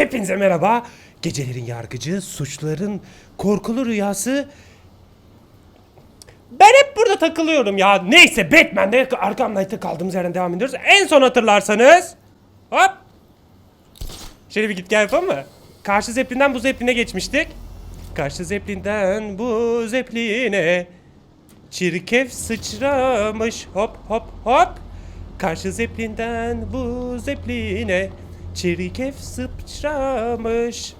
Hepinize merhaba. Gecelerin yargıcı, suçluların korkulu rüyası. Ben hep burada takılıyorum ya. Neyse Batman'de Arkham Knight'ta kaldığımız yerden devam ediyoruz. En son hatırlarsanız. Hop. Şöyle bir git gel yapalım mı? Karşı zeplinden bu zepline geçmiştik. Karşı zeplinden bu zepline. Çirkef sıçramış hop hop hop. Karşı zeplinden bu zepline. Çirkef sıçramış.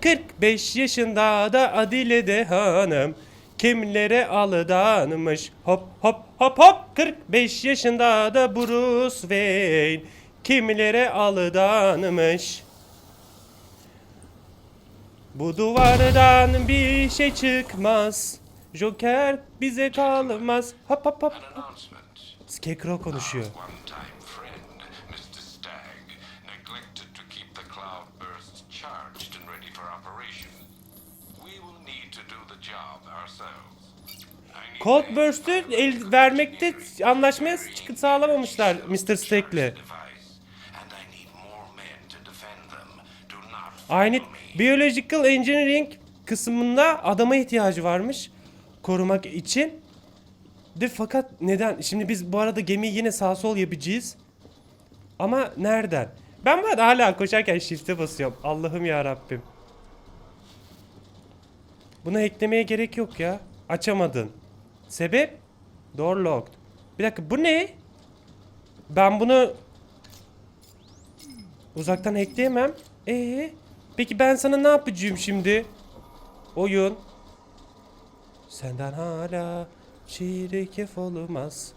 45 yaşında da Adile de hanım kimlere aldanmış? Hop hop hop hop! 45 yaşında da Bruce Wayne kimlere aldanmış? Bu duvardan bir şey çıkmaz Joker bize kalmaz. Hop hop hop! Hop. Scarecrow konuşuyor One time friend, Mr. Stagg, neglected to keep the cloudbursts charged and ready for operation. We will need to do the job ourselves. I need Cold Burst'ü el vermekte anlaşmaya çıkıt sağlamamışlar Mr. Stack'le. Aynı. Biological Engineering kısmında adama ihtiyacı varmış korumak için. De fakat neden? Şimdi biz bu arada gemiyi yine sağ sol yapacağız. Ama nereden? Ben bu arada hala koşarken shift'e basıyorum. Allah'ım ya Rabbim. Bunu eklemeye gerek yok ya. Açamadın. Sebep? Door locked. Bir dakika bu ne? Ben bunu Uzaktan hackleyemem. Ee, peki ben sana ne yapacağım şimdi? Oyun. Senden hala çirkef olmaz.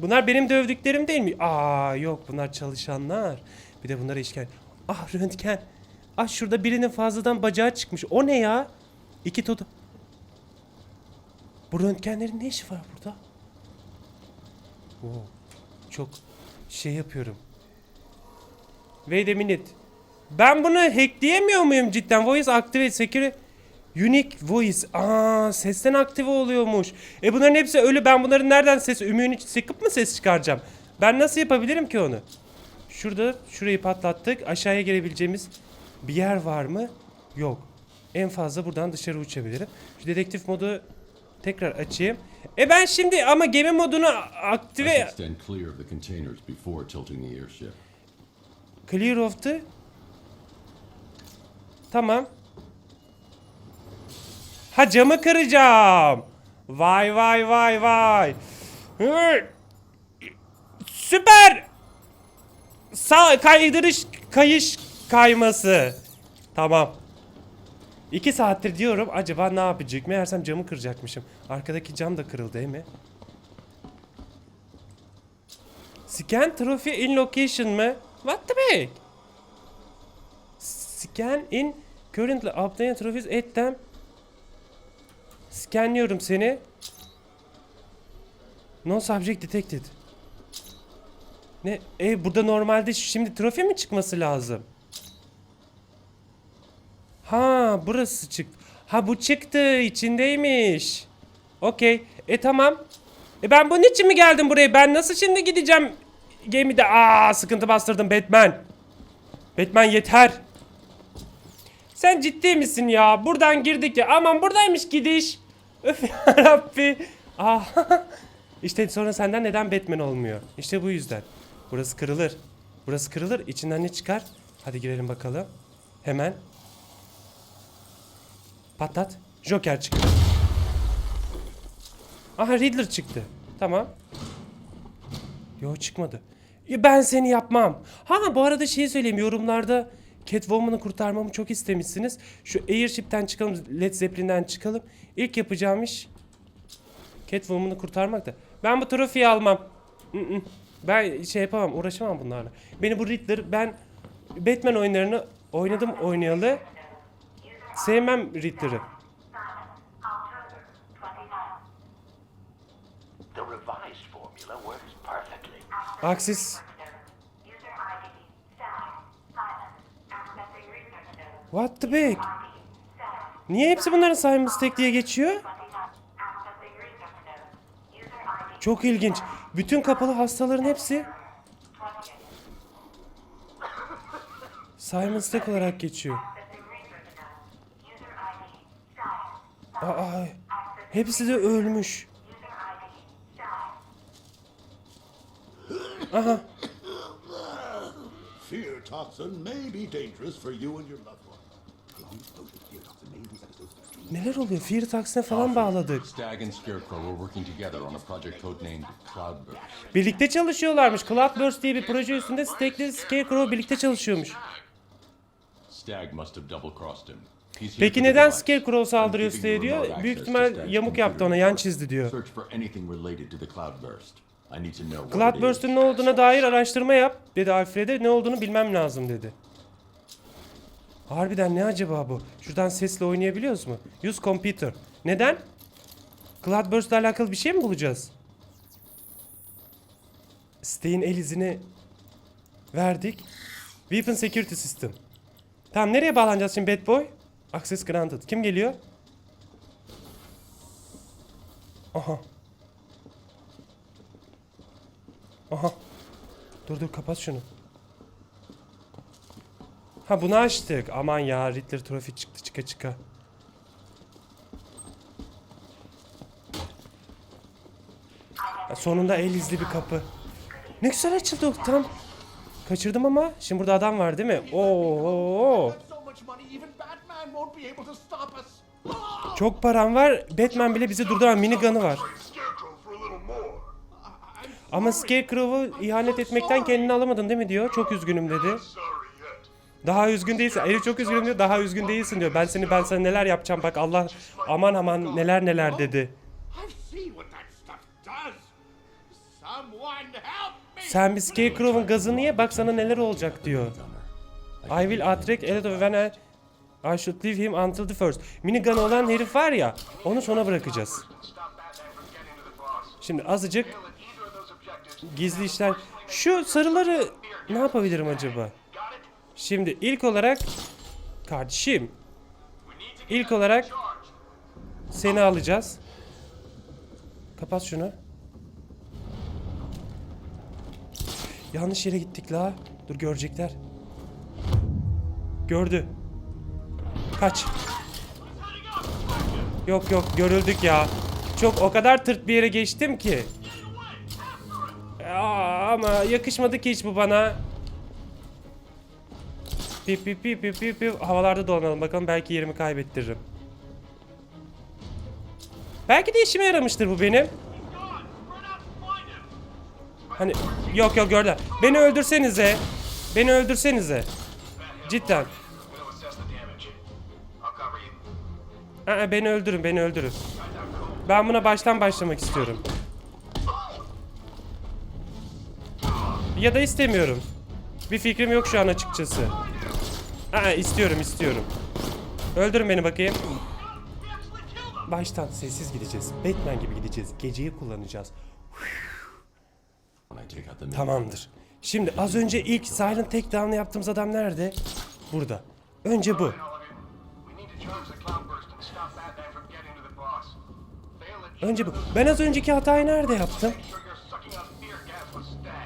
Bunlar benim dövdüklerim değil mi? Aa yok bunlar çalışanlar. Bir de bunlara işkence. Ah röntgen. Ah şurada birinin fazladan bacağı çıkmış. O ne ya? İki toto. Bu röntgenlerin ne işi var burada? Wow. Çok şey yapıyorum. Wait a minute. Ben bunu hackleyemiyor muyum cidden? Voice activate security. Unique voice. Aa sesten aktive oluyormuş. E bunların hepsi ölü. Ben bunların nereden ses ümüğünü sıkıp mı ses çıkaracağım? Ben nasıl yapabilirim ki onu? Şurada şurayı patlattık. Aşağıya gelebileceğimiz bir yer var mı? Yok. En fazla buradan dışarı uçabilirim. Şu dedektif modu tekrar açayım. E ben şimdi ama gemi modunu aktive... Clear of the. Tamam. Ha camı kıracağım. Vay vay vay vay. Süper. Sağ kaydırış kayış kayması. Tamam. İki saattir diyorum acaba ne yapacak? Meğersem camı kıracakmışım. Arkadaki cam da kırıldı değil mi? Scan trophy in location mı? What the heck? Scan in currently obtained trophies at them. Scanliyorum seni. No subject detected. Ne? E burada normalde şimdi trofi mi çıkması lazım? Ha burası çıktı. Ha bu çıktı içindeymiş. Okey. E tamam. E ben bunun için mi geldim buraya? Ben nasıl şimdi gideceğim gemide? Aa sıkıntı bastırdım Batman. Batman yeter. Sen ciddi misin ya? Buradan girdik ya. Aman buradaymış gidiş. Öf yarabbi. Aa. işte sonra senden neden Batman olmuyor? İşte bu yüzden. Burası kırılır. Burası kırılır. İçinden ne çıkar? Hadi girelim bakalım. Hemen. Patlat. Joker çıktı. Aha Riddler çıktı. Tamam. Yo çıkmadı. Ya Ben seni yapmam. Ha bu arada şeyi söyleyeyim yorumlarda Catwoman'ı kurtarmamı çok istemişsiniz. Şu Airship'ten çıkalım, Led Zeppelin'den çıkalım. İlk yapacağım iş Catwoman'ı kurtarmak da. Ben bu trofiyi almam. Ben şey yapamam, uğraşamam bunlarla. Beni bu Riddler, ben Batman oyunlarını oynadım oynayalı. Sevmem research node. What the Sam, Niye hepsi bunların Simon Stack diye geçiyor? 29, accessing research node. User ID, Çok ilginç. Bütün kapalı hastaların hepsi Simon Stack olarak geçiyor. Aa, hepsi de ölmüş. Aha. Fear toxin may be dangerous for you and your loved one. Neler oluyor? Fear Tax'ine falan bağladık. Stag and Scarecrow were working together on a project codenamed Cloudburst. Birlikte çalışıyorlarmış. Cloudburst diye bir proje üstünde Stack'le Scarecrow birlikte çalışıyormuş. Stag must have double-crossed him. Peki neden. Scarecrow saldırıyor siteye diyor? Büyük ihtimal yamuk yaptı ona, yan çizdi diyor. Cloudburst'un ne olduğuna dair araştırma yap dedi Alfred'e. Ne olduğunu bilmem lazım dedi. Harbiden ne acaba bu? Şuradan sesle oynayabiliyoruz mu? Use computer. Neden? Cloudburst'la alakalı bir şey mi bulacağız? Stay'in el izini verdik. Weapon Security System. Tamam nereye bağlanacağız şimdi Bad Boy? Access granted. Kim geliyor? Aha. Aha. Dur dur kapat şunu. Ha bunu açtık. Aman ya Riddler Trophy çıktı çıka çıka. Ha, sonunda el izli bir kapı. Ne güzel açıldı tam. Kaçırdım ama. Şimdi burada adam var değil mi? Oo, oo, oo. So much money, even Batman won't be able to stop us. Çok param var. Batman bile bizi durduran minigun'ı var. Ama Scarecrow'u ihanet etmekten kendini alamadın değil mi diyor. Çok üzgünüm dedi. Daha üzgün değilsin. Herif çok üzgünüm diyor. Daha üzgün değilsin diyor. Ben seni ben sana neler yapacağım bak Allah aman aman neler neler dedi. Sen bir Scarecrow'un gazını ye bak sana neler olacak diyor. I will attract a lot of when I, I should leave him until the first. Minigun olan herif var ya onu sona bırakacağız. Şimdi azıcık gizli işler. Şu sarıları ne yapabilirim acaba? Şimdi ilk olarak kardeşim ilk olarak seni alacağız. Kapat şunu. Yanlış yere gittik la. Dur görecekler. Gördü. Kaç. Yok yok görüldük ya. Çok o kadar tırt bir yere geçtim ki. Aa, ama yakışmadı ki hiç bu bana. Pip pip pip pip pip pip. Havalarda dolanalım bakalım belki yerimi kaybettiririm. Belki de işime yaramıştır bu benim. Hani yok yok gördüler. Beni öldürsenize. Beni öldürsenize. Cidden. Aa, beni öldürün beni öldürün. Ben buna baştan başlamak istiyorum. Ya da istemiyorum. Bir fikrim yok şu an açıkçası. Aa, istiyorum istiyorum. Öldürün beni bakayım. Baştan sessiz gideceğiz. Batman gibi gideceğiz. Geceyi kullanacağız. Tamamdır. Şimdi az önce ilk Silent Takedown'ı yaptığımız adam nerede? Burada. Önce bu. All of you. We need to charge the cloudburst and stop Batman from getting to the boss. Fail at Önce bu. Ben az önceki hatayı nerede yaptım?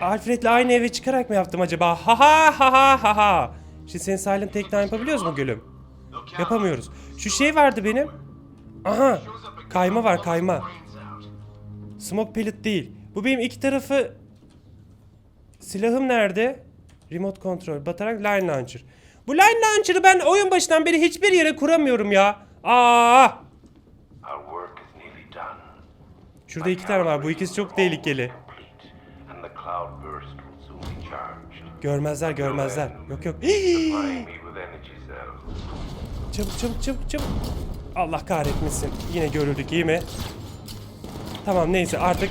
Alfred'le aynı eve çıkarak mı yaptım acaba? Ha ha ha ha ha ha. Şimdi senin Silent Takedown yapabiliyoruz mu gülüm? Yapamıyoruz. Şu şey vardı benim. Aha. Kayma var kayma. Smoke pellet değil. Bu benim iki tarafı... Silahım nerede? Remote control. Batarak line launcher. Bu line launcher'ı ben oyun başından beri hiçbir yere kuramıyorum ya. Aa! Şurada iki tane var. Bu ikisi çok tehlikeli. Görmezler görmezler. Yok yok. Çabuk çabuk çabuk çabuk. Allah kahretmesin. Yine görüldük iyi mi? Tamam neyse artık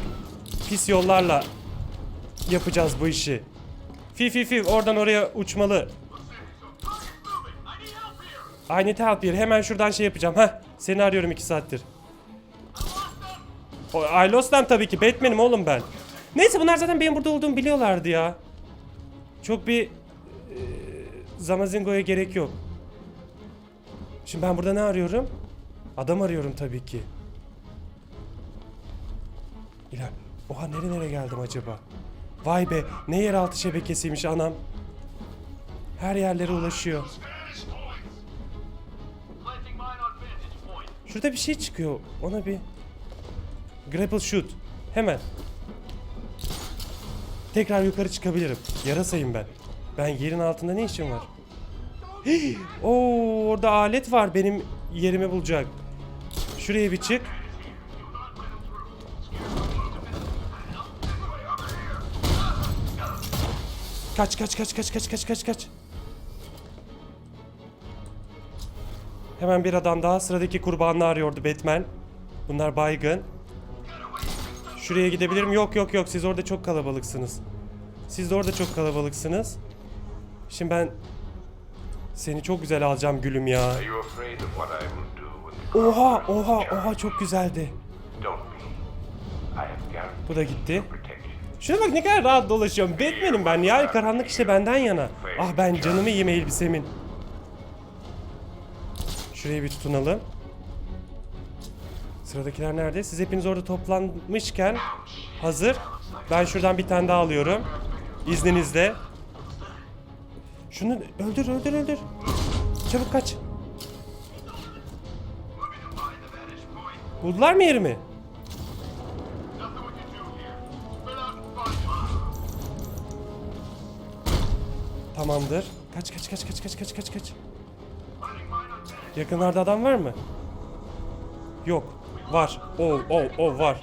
pis yollarla yapacağız bu işi. Fi fi fi oradan oraya uçmalı. I need help here. Hemen şuradan şey yapacağım. Heh seni arıyorum iki saattir. O, them tabii ki. Batman'im oğlum ben. Neyse bunlar zaten benim burada olduğumu biliyorlardı ya. Çok bir e, Zamazingo'ya gerek yok. Şimdi ben burada ne arıyorum? Adam arıyorum tabii ki. İler. Oha nerelere geldim acaba? Vay be ne yeraltı şebekesiymiş anam. Her yerlere ulaşıyor. Şurada bir şey çıkıyor. Ona bir grapple shoot. Hemen. Tekrar yukarı çıkabilirim. Yarasayım ben. Ben yerin altında ne işim var? Hii! Oo, orada alet var benim yerimi bulacak. Şuraya bir çık. Kaç kaç kaç kaç kaç kaç kaç kaç. Hemen bir adam daha sıradaki kurbanını arıyordu Batman. Bunlar baygın. Şuraya gidebilirim. Yok yok yok siz orada çok kalabalıksınız. Siz de orada çok kalabalıksınız. Şimdi ben seni çok güzel alacağım gülüm ya. Oha oha oha çok güzeldi. Bu da gitti. Şuna bak ne kadar rahat dolaşıyorum. Batman'im ben ya. Karanlık işte benden yana. Ah ben canımı yiyeyim elbisemin. Şuraya bir tutunalım. Sıradakiler nerede? Siz hepiniz orada toplanmışken hazır. Ben şuradan bir tane daha alıyorum. İzninizle. Şunu öldür öldür öldür. Çabuk kaç. Buldular mı yerimi? Tamamdır. Kaç kaç kaç kaç kaç kaç kaç kaç. Yakınlarda adam var mı? Yok. Var. Oh oh oh var.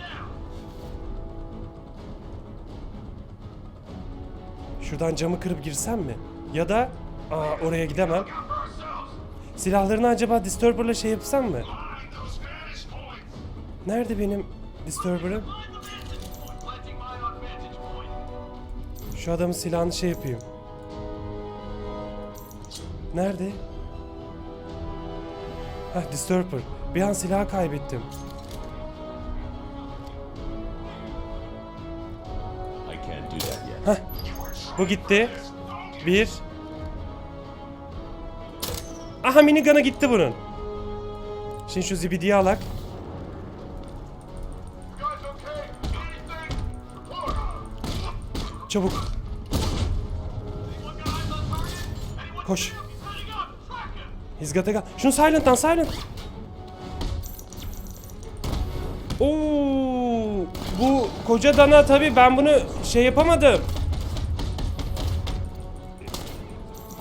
Şuradan camı kırıp girsem mi? Ya da aa, oraya gidemem. Silahlarını acaba Disturber'la şey yapsam mı? Nerede benim Disturber'ım? Şu adamın silahını şey yapayım. Nerede? Hah Disturber. Bir an silahı kaybettim. Bu gitti. Bir. Aha minigun'a gitti bunun. Şimdi şu zibidiyi alak. Çabuk. Koş. He's got a gun. Şunu silent'tan silent. Oo, bu koca dana tabii ben bunu şey yapamadım.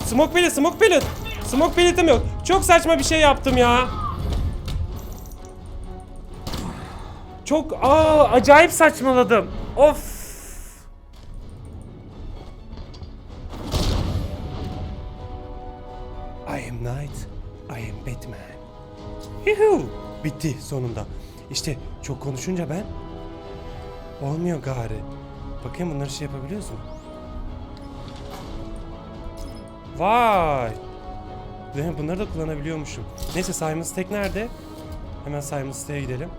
Smoke pellet, smoke pellet. Smoke pelletim yok. Çok saçma bir şey yaptım ya. Çok aa acayip saçmaladım. Of. I am Knight, I am Batman. Yuhu! Bitti sonunda. İşte çok konuşunca ben olmuyor gari. Bakayım bunları şey yapabiliyoruz mu? Vay! Bunları da kullanabiliyormuşum. Neyse Simon Stack nerede? Hemen Simon Stack'e gidelim.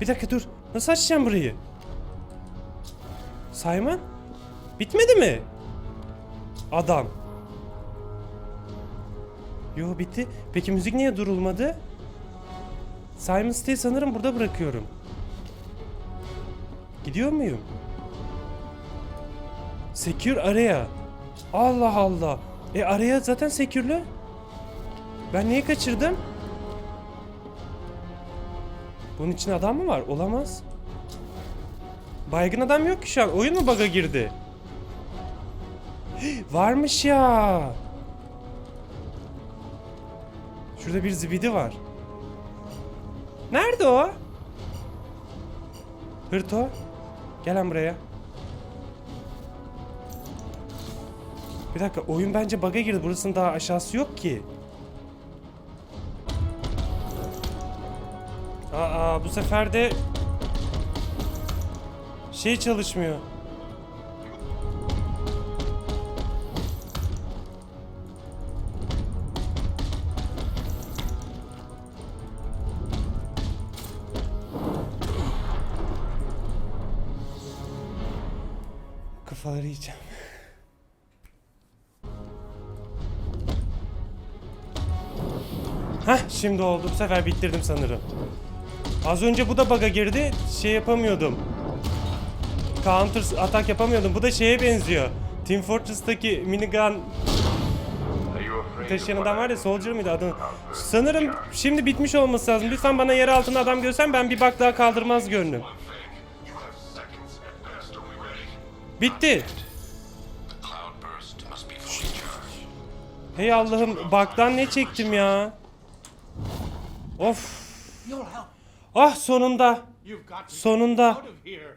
Bir dakika dur. Nasıl açacağım burayı? Simon? Bitmedi mi? Adam. Yo bitti. Peki müzik niye durulmadı? Simon Stay'i sanırım burada bırakıyorum. Gidiyor muyum? Secure area. Allah Allah. E araya zaten secure'lü. Ben niye kaçırdım? Bunun için adam mı var? Olamaz. Baygın adam yok ki şu an. Oyun mu bug'a girdi? Varmış ya. Şurada bir zibidi var. Nerede o? Hırto. Gel lan buraya. Bir dakika oyun bence bug'a girdi. Burasının daha aşağısı yok ki. Aa bu sefer de şey çalışmıyor. Şimdi oldu. Bu sefer bitirdim sanırım. Az önce bu da bug'a girdi. Şey yapamıyordum. counter atak yapamıyordum. Bu da şeye benziyor. Team Fortress'taki minigun taşıyan adam var ya Soldier mıydı adı? Sanırım şimdi bitmiş olması lazım. Lütfen bana yer altında adam görsen ben bir bak daha kaldırmaz görünüm. Bitti. Hey Allah'ım baktan ne çektim ya. Of. Ah sonunda. Sonunda.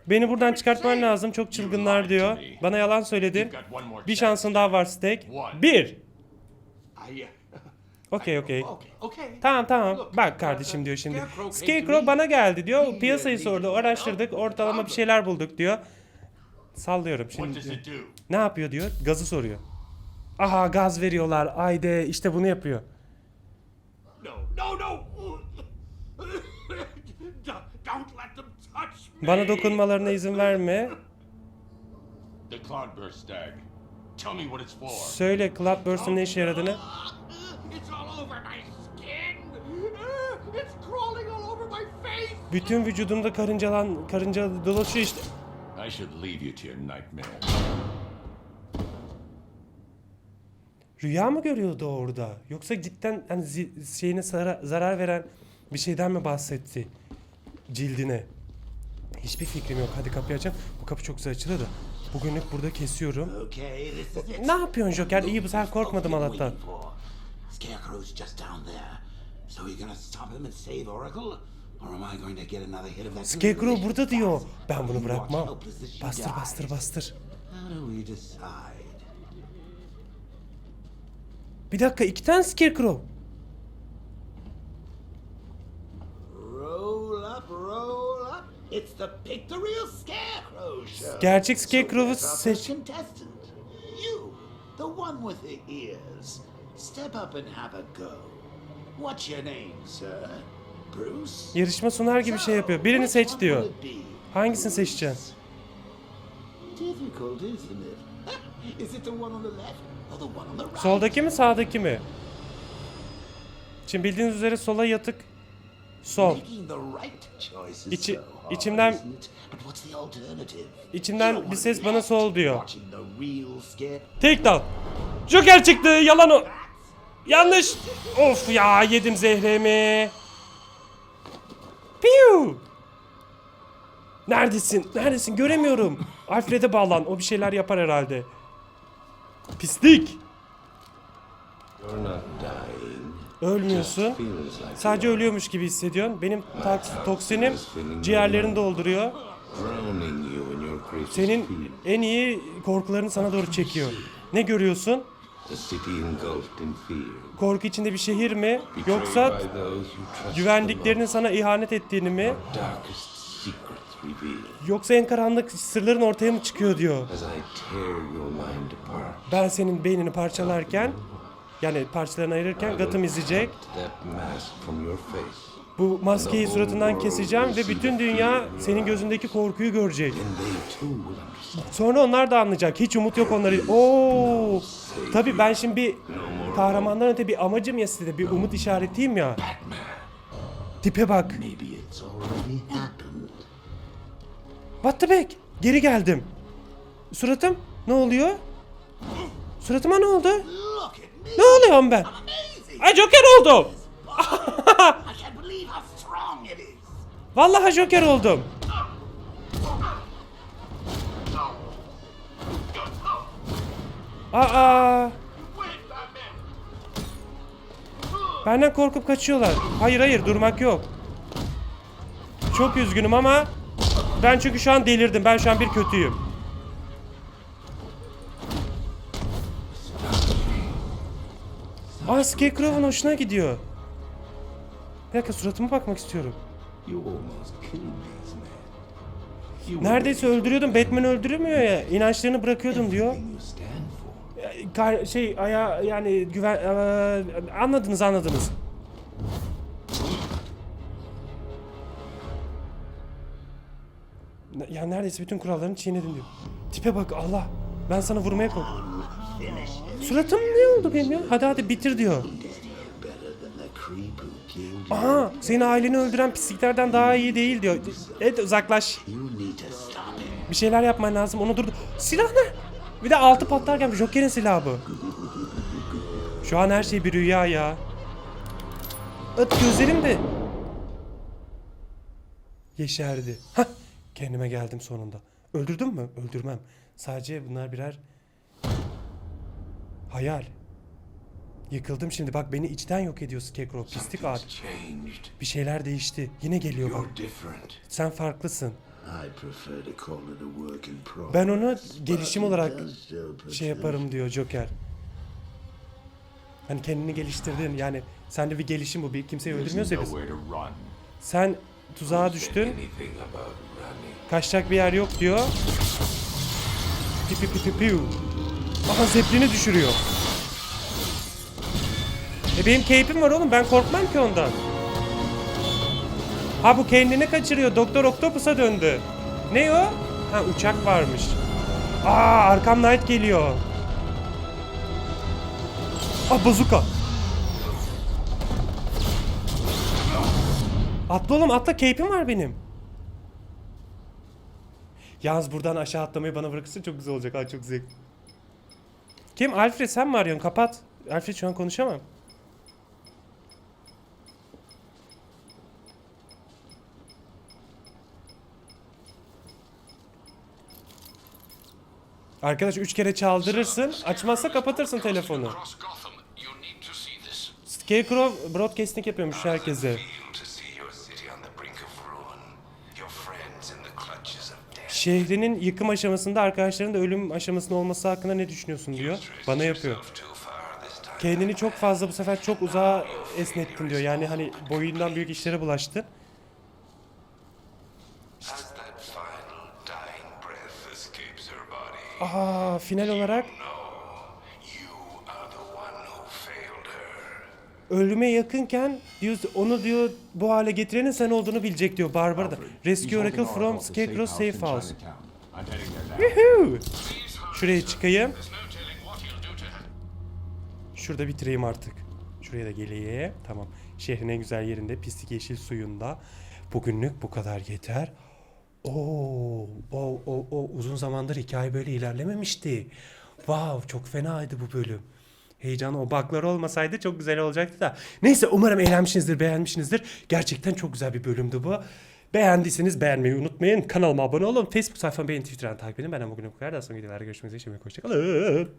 Beni buradan çıkartman lazım. Çok çılgınlar diyor. Bana yalan söyledin. Bir şansın daha var Steak. Bir. Uh, Okey okey. okay, okay. Tamam tamam. Bak kardeşim diyor şimdi. Scarecrow bana geldi diyor. Piyasayı uh, sordu. Araştırdık. Ortalama bir şeyler bulduk diyor. Sallıyorum şimdi. do? Ne yapıyor diyor. Gazı soruyor. Aha gaz veriyorlar. Ayde işte bunu yapıyor. No, no, no. Don't don't let them touch me. Bana dokunmalarına izin verme. Söyle Cloudburst'un ne işe yaradığını. Bütün vücudumda karıncalan karınca dolaşıyor işte. I should leave you to your nightmare. Rüya mı görüyordu orada? Yoksa cidden hani zi- şeyine zara- zarar veren bir şeyden mi bahsetti? Cildine. Hiçbir fikrim yok. Hadi kapıyı açalım. Bu kapı çok güzel açılıyor da. Bugünlük burada kesiyorum. Ne yapıyorsun Joker? İyi bu sefer korkmadım Allah'tan. Scarecrow's just down there. So you're gonna stop him and save Oracle? Or am I going to get another hit of that? Scarecrow burada diyor. Ben bunu bırakmam. Bastır bastır bastır. Bir dakika iki tane Scarecrow. Roll up, roll. It's the Real Scarecrow show. Gerçek Scarecrow'u seç. contestant. You, the one with the ears. Step up and have a go. What's your name, sir? Bruce? Yarışma sunar gibi şey yapıyor. Birini seç one diyor. will it be? Hangisini seçeceksin? Difficult, isn't it? Is it the one on the left or the one on the right? Soldaki mi sağdaki mi? Şimdi bildiğiniz üzere sola yatık. Sol. İçi- içimden-? İçimden bir ses bana sol diyor. Tek dal. Joker çıktı. Yalan o. Yanlış. Of ya yedim zehremi. Piu. Neredesin? Neredesin? Göremiyorum. Alfred'e bağlan. O bir şeyler yapar herhalde. Pislik. You're not dying. Ölmüyorsun. Sadece ölüyormuş gibi hissediyorsun. Benim toks- toksinim ciğerlerini dolduruyor. Senin en iyi korkularını sana doğru çekiyor. Ne görüyorsun? Korku içinde bir şehir mi? Yoksa güvendiklerinin sana ihanet ettiğini mi? Yoksa en karanlık sırların ortaya mı çıkıyor diyor. Ben senin beynini parçalarken yani parçalarını ayırırken Gotham izleyecek. Bu maskeyi suratından keseceğim ve bütün dünya senin gözündeki korkuyu görecek. Sonra onlar da anlayacak. Hiç umut yok onları. Oo! Tabii ben şimdi bir kahramandan öte bir amacım ya size bir umut işaretiyim ya. Tipe bak. What the heck? Geri geldim. Suratım ne oluyor? Suratıma ne oldu? Ne oluyorum ben? Ay Joker oldum. Vallahi Joker oldum. Aa! Benden korkup kaçıyorlar. Hayır hayır durmak yok. Çok üzgünüm ama ben çünkü şu an delirdim. Ben şu an bir kötüyüm. Aa Scarecrow'un hoşuna gidiyor. Bir dakika suratıma bakmak istiyorum. Neredeyse öldürüyordum. Batman öldürmüyor ya. İnançlarını bırakıyordum diyor. Kar- şey aya yani güven anladınız anladınız. Ya neredeyse bütün kurallarını çiğnedim diyor. Tipe bak Allah. Ben sana vurmaya kork. Suratım ne oldu benim ya? Hadi hadi bitir diyor. Aha senin aileni öldüren pisliklerden daha iyi değil diyor. Evet uzaklaş. Bir şeyler yapman lazım. Onu durdur. Silah ne? Bir de altı patlarken Joker'in silahı bu. Şu an her şey bir rüya ya. Öt gözlerim de yeşerdi. Hah, kendime geldim sonunda. Öldürdüm mü? Öldürmem. Sadece bunlar birer hayal. Yıkıldım şimdi. Bak beni içten yok ediyor Scarecrow. Pislik abi. Bir şeyler değişti. Yine geliyor bak. Sen farklısın. Ben onu gelişim olarak şey yaparım diyor Joker. Hani kendini geliştirdin yani sende bir gelişim bu bir kimseyi öldürmüyoruz ya biz. Sen tuzağa düştün kaçacak bir yer yok diyor. Pipi pipi piu. Aha zeplini düşürüyor. E benim cape'im var oğlum ben korkmam ki ondan. Ha bu kendini kaçırıyor. Doktor Octopus'a döndü. Ne o? Ha uçak varmış. Aa Arkham Knight geliyor. Aa bazuka. Atla oğlum atla cape'im var benim. Yalnız buradan aşağı atlamayı bana bırakırsan çok güzel olacak. Ha çok zevk. Kim? Alfred sen mi arıyorsun? Kapat. Alfred şu an konuşamam. Arkadaş üç kere çaldırırsın. Açmazsa kapatırsın telefonu. Scarecrow broadcasting yapıyormuş herkese. Şehrinin yıkım aşamasında arkadaşların da ölüm aşamasında olması hakkında ne düşünüyorsun diyor. Bana yapıyor. Kendini çok fazla bu sefer çok uzağa esnettin diyor. Yani hani boyundan büyük işlere body, Aa final olarak ölüme yakınken diyor onu diyor bu hale getirenin sen olduğunu bilecek diyor Barbara da. Rescue Oracle from Scarecrow Safe House. Woohoo! Şuraya çıkayım. Şurada bitireyim artık. Şuraya da geleyim. Tamam. Şehrin en güzel yerinde pislik yeşil suyunda. Bugünlük bu kadar yeter. Oo, o, o, o uzun zamandır hikaye böyle ilerlememişti. Wow, çok fenaydı bu bölüm. Heyecan o baklar olmasaydı çok güzel olacaktı da. Neyse umarım eğlenmişsinizdir, beğenmişsinizdir. Gerçekten çok güzel bir bölümdü bu. Beğendiyseniz beğenmeyi unutmayın. Kanalıma abone olun. Facebook sayfamı beğenin, Twitter'dan takip edin. Benden bugün bu kadar. Daha sonra videolarda görüşmek üzere. Hoşçakalın.